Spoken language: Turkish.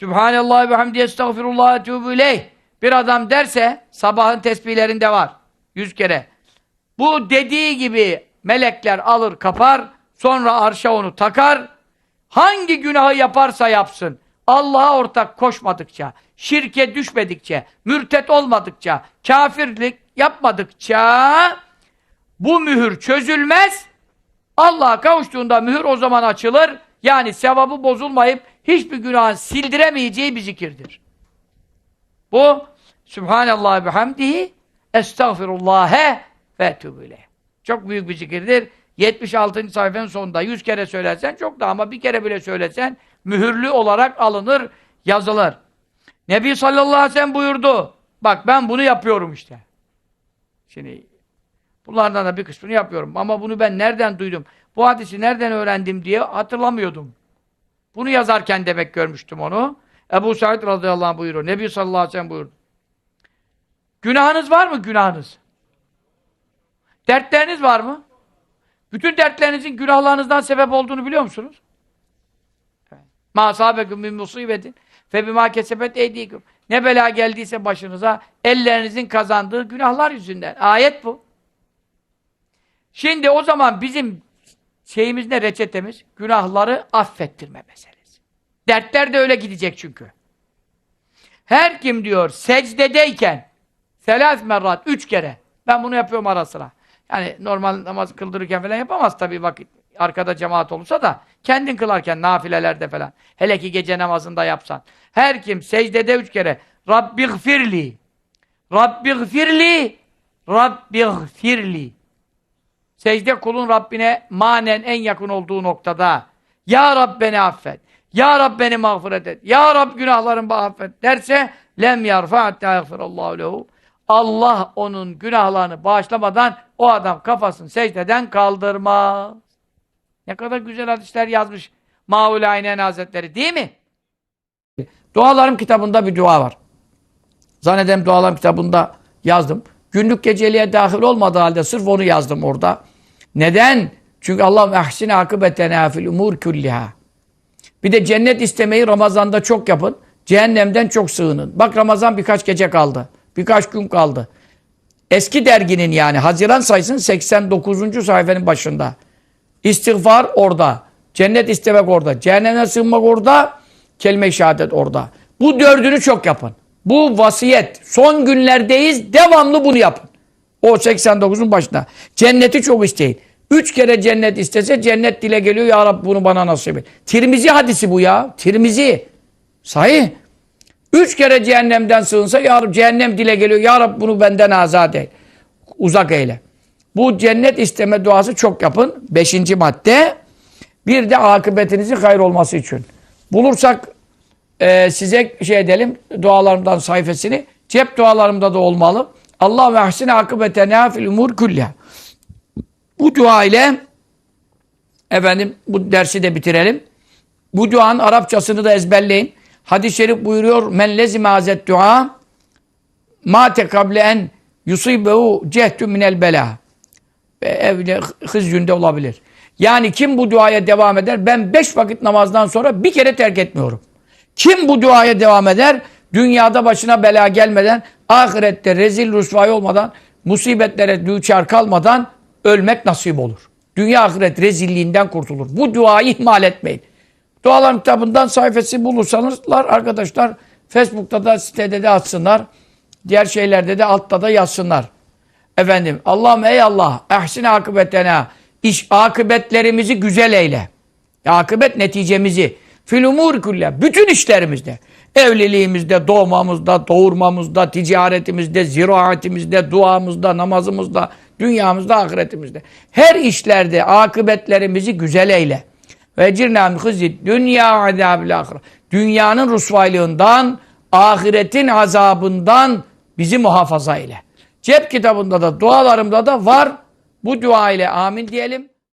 Sübhanallah ve hamdi estağfirullah etûbü. Bir adam derse sabahın tesbihlerinde var. Yüz kere. Bu dediği gibi melekler alır kapar sonra arşa onu takar. Hangi günahı yaparsa yapsın. Allah'a ortak koşmadıkça, şirke düşmedikçe, mürtet olmadıkça, kafirlik yapmadıkça bu mühür çözülmez. Allah'a kavuştuğunda mühür o zaman açılır. Yani sevabı bozulmayıp hiçbir günahın sildiremeyeceği bir zikirdir. Bu Sübhanallah ve hamdihi estağfirullâhe ve etûbü ileyh. Çok büyük bir zikirdir. 76. sayfanın sonunda 100 kere söylersen çok da ama bir kere bile söylesen mühürlü olarak alınır, yazılır. Nebi sallallahu aleyhi ve sellem buyurdu. Bak ben bunu yapıyorum işte. Şimdi bunlardan da bir kısmını yapıyorum. Ama bunu ben nereden duydum? Bu hadisi nereden öğrendim diye hatırlamıyordum. Bunu yazarken demek görmüştüm onu. Ebu Said radıyallahu anh buyuruyor. Nebi sallallahu aleyhi ve sellem buyurdu. Günahınız var mı günahınız? Dertleriniz var mı? Bütün dertlerinizin günahlarınızdan sebep olduğunu biliyor musunuz? Ma sahabekum min musibetin fe bima kesebet eydikum. Ne bela geldiyse başınıza ellerinizin kazandığı günahlar yüzünden. Ayet bu. Şimdi o zaman bizim şeyimiz ne reçetemiz? Günahları affettirme meselesi. Dertler de öyle gidecek çünkü. Her kim diyor secdedeyken selas merrat, üç kere. Ben bunu yapıyorum ara sıra. Yani normal namaz kıldırırken falan yapamaz tabii vakit. Arkada cemaat olursa da kendin kılarken nafilelerde falan. Hele ki gece namazında yapsan. Her kim secdede üç kere Rabbighfirli Rabbighfirli Rabbighfirli Secde kulun Rabbine manen en yakın olduğu noktada Ya Rab beni affet. Ya Rab beni mağfiret et. Ya Rab günahlarımı affet derse lem yarfa hatta yagfirallahu lehu. Allah onun günahlarını bağışlamadan o adam kafasını secdeden kaldırmaz. Ne kadar güzel hadisler yazmış Maul Aynen Hazretleri değil mi? Dualarım kitabında bir dua var. Zannederim dualarım kitabında yazdım. Günlük geceliğe dahil olmadığı halde sırf onu yazdım orada. Neden? Çünkü Allah ehsine akıbetena fil umur kulliha. Bir de cennet istemeyi Ramazan'da çok yapın. Cehennemden çok sığının. Bak Ramazan birkaç gece kaldı. Birkaç gün kaldı. Eski derginin yani Haziran sayısının 89. sayfanın başında. İstiğfar orada. Cennet istemek orada. Cehenneme sığınmak orada. Kelime-i şehadet orada. Bu dördünü çok yapın. Bu vasiyet. Son günlerdeyiz. Devamlı bunu yapın. O 89'un başında. Cenneti çok isteyin. Üç kere cennet istese cennet dile geliyor. Ya Rabbi bunu bana nasip et. Tirmizi hadisi bu ya. Tirmizi. Sahih. Üç kere cehennemden sığınsa Ya Rabbi cehennem dile geliyor. Ya Rabbi bunu benden azat et. Uzak eyle. Bu cennet isteme duası çok yapın. Beşinci madde. Bir de akıbetinizin hayır olması için. Bulursak e, size şey edelim dualarımdan sayfasını. Cep dualarımda da olmalı. Allah ve ahsine akıbetena fil umur kulliha. Bu dua ile efendim bu dersi de bitirelim. Bu duanın Arapçasını da ezberleyin. Hadis-i şerif buyuruyor men lezime hazet dua ma tekable en yusibehu cehdü minel bela. Evde hızcünde olabilir. Yani kim bu duaya devam eder? Ben beş vakit namazdan sonra bir kere terk etmiyorum. Kim bu duaya devam eder? Dünyada başına bela gelmeden, ahirette rezil rüsvay olmadan, musibetlere düçar kalmadan ölmek nasip olur. Dünya ahiret rezilliğinden kurtulur. Bu duayı ihmal etmeyin. Dualar kitabından sayfası bulursanız arkadaşlar Facebook'ta da sitede de atsınlar. Diğer şeylerde de altta da yazsınlar. Efendim Allah'ım ey Allah ehsine akıbetena iş akıbetlerimizi güzel eyle. Akıbet neticemizi fil umur kulle bütün işlerimizde evliliğimizde, doğmamızda, doğurmamızda, ticaretimizde, ziraatimizde, duamızda, namazımızda, dünyamızda, ahiretimizde. Her işlerde akıbetlerimizi güzel eyle. Ve cirnâ hızid dünya azâbil ahire. Dünyanın rusvaylığından, ahiretin azabından bizi muhafaza eyle. Cep kitabında da, dualarımda da var. Bu dua ile amin diyelim.